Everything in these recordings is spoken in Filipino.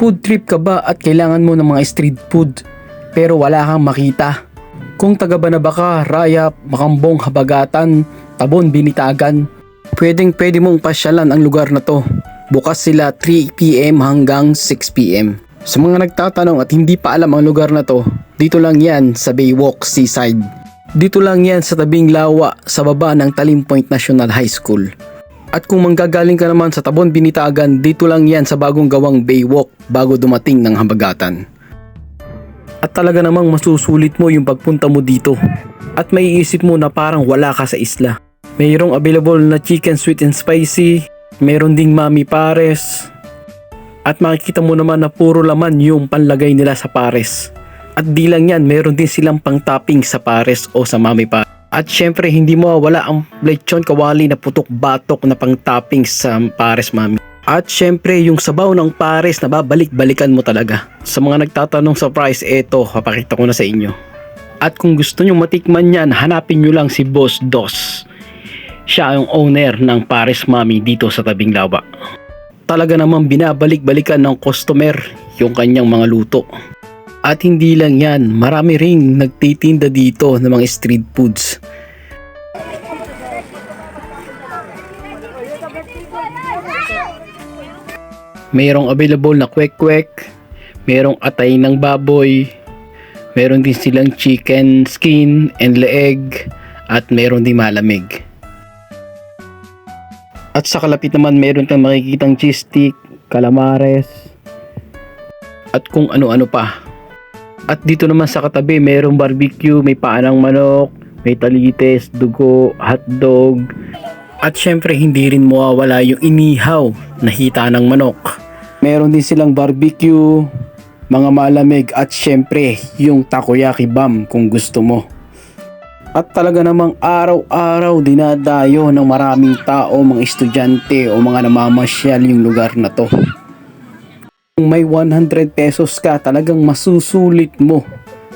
Food trip ka ba at kailangan mo ng mga street food pero wala kang makita? Kung taga Banaba ka, Rayap, Makambong, Habagatan, Tabon, Binitagan, pwedeng pwede mong pasyalan ang lugar na to. Bukas sila 3pm hanggang 6pm. Sa mga nagtatanong at hindi pa alam ang lugar na to, dito lang yan sa Baywalk Seaside. Dito lang yan sa tabing lawa sa baba ng Talim Point National High School. At kung manggagaling ka naman sa Tabon Binitagan, dito lang yan sa bagong gawang Baywalk bago dumating ng Habagatan. At talaga namang masusulit mo yung pagpunta mo dito. At maiisip mo na parang wala ka sa isla. Mayroong available na chicken sweet and spicy, mayroon ding mami pares, at makikita mo naman na puro laman yung panlagay nila sa pares. At di lang yan, meron din silang pang topping sa pares o sa mami pares. At syempre hindi mo wala ang lechon kawali na putok batok na pang topping sa pares mami. At syempre yung sabaw ng pares na babalik-balikan mo talaga. Sa mga nagtatanong sa price, eto, papakita ko na sa inyo. At kung gusto nyo matikman yan, hanapin nyo lang si Boss Dos. Siya ang owner ng Pares Mami dito sa Tabing Lawa. Talaga namang binabalik-balikan ng customer yung kanyang mga luto. At hindi lang yan, marami ring nagtitinda dito ng mga street foods. Mayroong available na kwek-kwek, mayroong atay ng baboy, meron din silang chicken skin and leg, at meron din malamig. At sa kalapit naman meron kang makikitang cheese stick, calamares, at kung ano-ano pa. At dito naman sa katabi, mayroong barbecue, may paanang manok, may talites, dugo, hotdog. At syempre, hindi rin mawawala yung inihaw na hita ng manok. Meron din silang barbecue, mga malamig at syempre, yung takoyaki bam kung gusto mo. At talaga namang araw-araw dinadayo ng maraming tao, mga estudyante o mga namamasyal yung lugar na to kung may 100 pesos ka, talagang masusulit mo.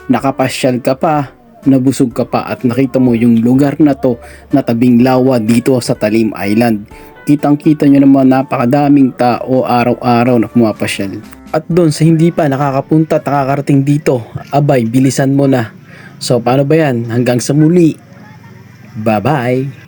Nakapasyal ka pa, nabusog ka pa at nakita mo yung lugar na to na tabing lawa dito sa Talim Island. Kitang kita nyo naman napakadaming tao araw-araw na pumapasyal. At doon sa hindi pa nakakapunta at nakakarating dito, abay bilisan mo na. So paano ba yan? Hanggang sa muli. Bye-bye!